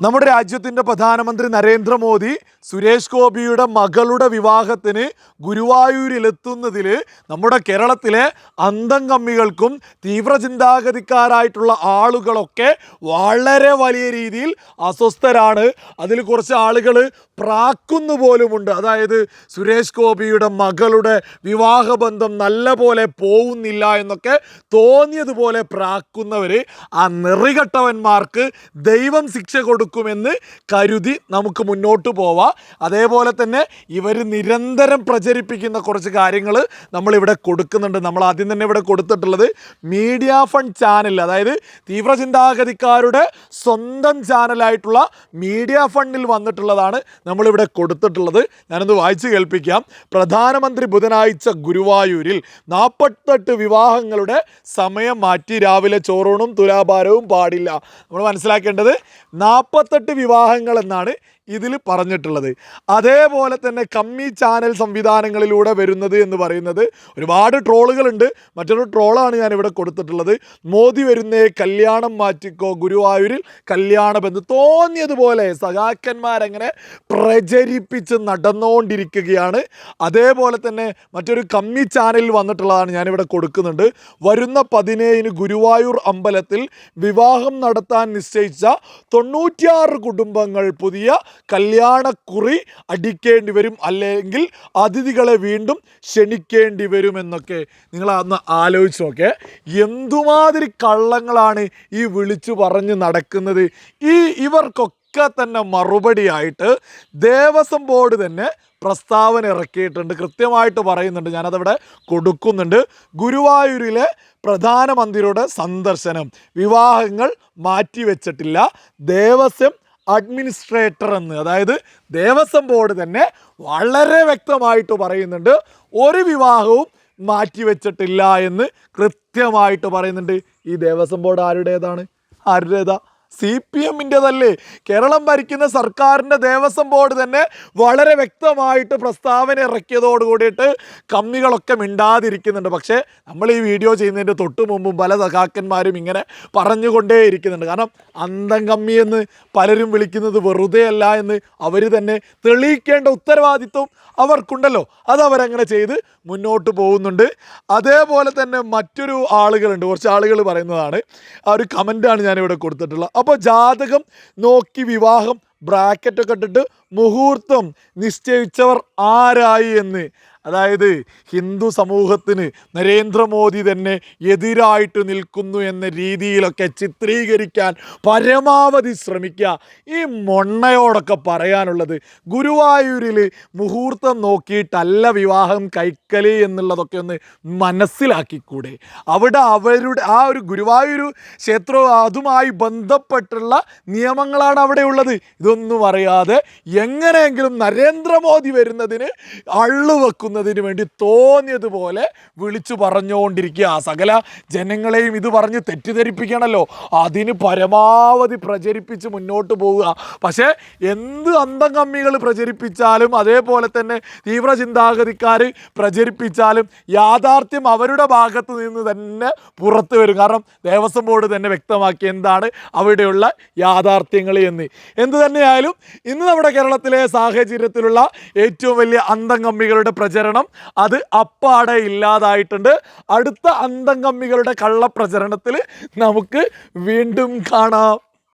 നമ്മുടെ രാജ്യത്തിന്റെ പ്രധാനമന്ത്രി നരേന്ദ്രമോദി സുരേഷ് ഗോപിയുടെ മകളുടെ വിവാഹത്തിന് ഗുരുവായൂരിലെത്തുന്നതിൽ നമ്മുടെ കേരളത്തിലെ അന്തം കമ്മികൾക്കും തീവ്ര ചിന്താഗതിക്കാരായിട്ടുള്ള ആളുകളൊക്കെ വളരെ വലിയ രീതിയിൽ അസ്വസ്ഥരാണ്. അതിൽ കുറച്ച് ആളുകൾ പ്രാക്കുന്നു പോലുമുണ്ട്. അതായത് സുരേഷ് ഗോപിയുടെ മകളുടെ വിവാഹബന്ധം നല്ല പോലെ പോകുന്നില്ല എന്നൊക്കെ തോന്നിയതുപോലെ പ്രാക്കുന്നവർ ആ നെറികെട്ടവന്മാർക്ക് ദൈവം ശിക്ഷ കൊടുക്കുമെന്ന് കരുതി നമുക്ക് മുന്നോട്ട് പോവാം. അതേപോലെ തന്നെ ഇവർ നിരന്തരം പ്രചരിപ്പിക്കുന്ന കുറച്ച് കാര്യങ്ങൾ നമ്മളിവിടെ കൊടുക്കുന്നുണ്ട്. നമ്മൾ ആദ്യം തന്നെ ഇവിടെ കൊടുത്തിട്ടുള്ളത് മീഡിയ ഫണ്ട് ചാനൽ അതായത് തീവ്രചിന്താഗതിക്കാരുടെ സ്വന്തം ചാനലായിട്ടുള്ള മീഡിയ ഫണ്ടിൽ വന്നിട്ടുള്ളതാണ് നമ്മളിവിടെ കൊടുത്തിട്ടുള്ളത്. ഞാനൊന്ന് വായിച്ചു കേൾപ്പിക്കാം. പ്രധാനമന്ത്രി ബുധനാഴ്ച ഗുരുവായൂരിൽ നാൽപ്പത്തെട്ട് വിവാഹങ്ങളുടെ സമയം മാറ്റി. രാവിലെ ചോറൂണും തുലാഭാരവും പാടില്ല. നമ്മൾ മനസ്സിലാക്കേണ്ടത് നാൽപ്പത്തെട്ട് വിവാഹങ്ങൾ എന്നാണ് ഇതിൽ പറഞ്ഞിട്ടുള്ളത്. അതേപോലെ തന്നെ കമ്മി ചാനൽ സംവിധാനങ്ങളിലൂടെ വരുന്നത് എന്ന് പറയുന്നത് ഒരുപാട് ട്രോളുകളുണ്ട്. മറ്റൊരു ട്രോളാണ് ഞാൻ ഇവിടെ കൊടുത്തിട്ടുള്ളത്. മോദി വരുന്നേ കല്യാണം മാറ്റിക്കോ ഗുരുവായൂരിൽ കല്യാണ ബന്ധം തോന്നിയതുപോലെ സഖാക്കന്മാരങ്ങനെ പ്രചരിപ്പിച്ച് നടന്നുകൊണ്ടിരിക്കുകയാണ് അതേപോലെ തന്നെ മറ്റൊരു കമ്മി ചാനലിൽ വന്നിട്ടുള്ളതാണ് ഞാനിവിടെ കൊടുക്കുന്നുണ്ട്. വരുന്ന പതിനേഴിന് ഗുരുവായൂർ അമ്പലത്തിൽ വിവാഹം നടത്താൻ നിശ്ചയിച്ച തൊണ്ണൂറ്റിയാറ് കുടുംബങ്ങൾ പുതിയ കല്യാണക്കുറി അടിക്കേണ്ടി വരും അല്ലെങ്കിൽ അതിഥികളെ വീണ്ടും ക്ഷണിക്കേണ്ടി വരുമെന്നൊക്കെ നിങ്ങൾ അന്ന് ആലോചിച്ച് നോക്കേ എന്തുമാതിരി കള്ളങ്ങളാണ് ഈ വിളിച്ചു പറഞ്ഞ് നടക്കുന്നത്. ഈ ഇവർക്കൊക്കെ തന്നെ മറുപടിയായിട്ട് ദേവസ്വം ബോർഡ് തന്നെ പ്രസ്താവന ഇറക്കിയിട്ടുണ്ട്. കൃത്യമായിട്ട് പറയുന്നുണ്ട്. ഞാനതവിടെ കൊടുക്കുന്നുണ്ട്. ഗുരുവായൂരിലെ പ്രധാനമന്ത്രിയുടെ സന്ദർശനം വിവാഹങ്ങൾ മാറ്റിവെച്ചിട്ടില്ല. ദേവസ്വം അഡ്മിനിസ്ട്രേറ്റർ എന്ന്. അതായത് ദേവസ്വം ബോർഡ് തന്നെ വളരെ വ്യക്തമായിട്ട് പറയുന്നുണ്ട്. ഒരു വിവാഹവും മാറ്റിവെച്ചിട്ടില്ല എന്ന് കൃത്യമായിട്ട് പറയുന്നുണ്ട്. ഈ ദേവസ്വം ബോർഡ് ആരുടേതാണ്? ആരുടേതാ? സി പി എമ്മിന്റെതല്ലേ? കേരളം ഭരിക്കുന്ന സർക്കാരിന്റെ ദേവസ്വം ബോർഡ് തന്നെ വളരെ വ്യക്തമായിട്ട് പ്രസ്താവന ഇറക്കിയതോട് കൂടിയിട്ട് കമ്മികളൊക്കെ മിണ്ടാതിരിക്കുന്നുണ്ട്. പക്ഷേ നമ്മൾ ഈ വീഡിയോ ചെയ്യുന്നതിന്റെ തൊട്ട് മുമ്പും പല സഖാക്കന്മാരും ഇങ്ങനെ പറഞ്ഞുകൊണ്ടേ ഇരിക്കുന്നുണ്ട് കാരണം അന്തം കമ്മി എന്ന് പലരും വിളിക്കുന്നത് വെറുതെ അല്ല എന്ന് അവർ തന്നെ തെളിയിക്കേണ്ട ഉത്തരവാദിത്വം അവർക്കുണ്ടല്ലോ. അത് അവരങ്ങനെ ചെയ്ത് മുന്നോട്ട് പോകുന്നുണ്ട്. അതേപോലെ തന്നെ മറ്റൊരു ആളുകളുണ്ട്. കുറച്ച് ആളുകൾ പറയുന്നതാണ്. ആ ഒരു കമന്റാണ് ഞാനിവിടെ കൊടുത്തിട്ടുള്ളത്. അപ്പോൾ ജാതകം നോക്കി വിവാഹം ബ്രാക്കറ്റൊക്കെ ഇട്ടിട്ട് മുഹൂർത്തം നിശ്ചയിച്ചവർ ആരായി എന്ന് അതായത് ഹിന്ദു സമൂഹത്തിന് നരേന്ദ്രമോദി തന്നെ എതിരായിട്ട് നിൽക്കുന്നു എന്ന രീതിയിലൊക്കെ ചിത്രീകരിക്കാൻ പരമാവധി ശ്രമിക്കുക. ഈ മൊണ്ണയോടൊക്കെ പറയാനുള്ളത് ഗുരുവായൂരിൽ മുഹൂർത്തം നോക്കിയിട്ടല്ല വിവാഹം കൈക്കലി എന്നുള്ളതൊക്കെ ഒന്ന് മനസ്സിലാക്കിക്കൂടെ? അവിടെ അവരുടെ ആ ഒരു ഗുരുവായൂർ ക്ഷേത്രവും അതുമായി ബന്ധപ്പെട്ടുള്ള നിയമങ്ങളാണ് അവിടെ ഉള്ളത്. ഇതൊന്നും അറിയാതെ എങ്ങനെയെങ്കിലും നരേന്ദ്രമോദി വരുന്നതിന് അള്ളുവെക്കുന്നതിന് വേണ്ടി തോന്നിയതുപോലെ വിളിച്ചു പറഞ്ഞുകൊണ്ടിരിക്കുക സകല ജനങ്ങളെയും ഇത് പറഞ്ഞ് തെറ്റിദ്ധരിപ്പിക്കണമല്ലോ അതിന് പരമാവധി പ്രചരിപ്പിച്ച് മുന്നോട്ട് പോവുക. പക്ഷേ എന്ത് അന്തം കമ്മികൾ പ്രചരിപ്പിച്ചാലും അതേപോലെ തന്നെ തീവ്ര ചിന്താഗതിക്കാർ പ്രചരിപ്പിച്ചാലും യാഥാർത്ഥ്യം അവരുടെ ഭാഗത്ത് നിന്ന് തന്നെ പുറത്തു വരും. കാരണം ദേവസ്വം ബോർഡ് തന്നെ വ്യക്തമാക്കി എന്താണ് അവിടെയുള്ള യാഥാർത്ഥ്യങ്ങൾ എന്ന്. എന്ത് തന്നെയായാലും ഇന്ന് നമ്മുടെ കേരളത്തിലെ സാഹചര്യത്തിലുള്ള ഏറ്റവും വലിയ അന്തം കമ്മികളുടെ പ്രചരണം അത് അപ്പാടെ ഇല്ലാതായിട്ടുണ്ട്. അടുത്ത അന്തം കമ്മികളുടെ കള്ളപ്രചരണത്തിൽ നമുക്ക് വീണ്ടും കാണാം.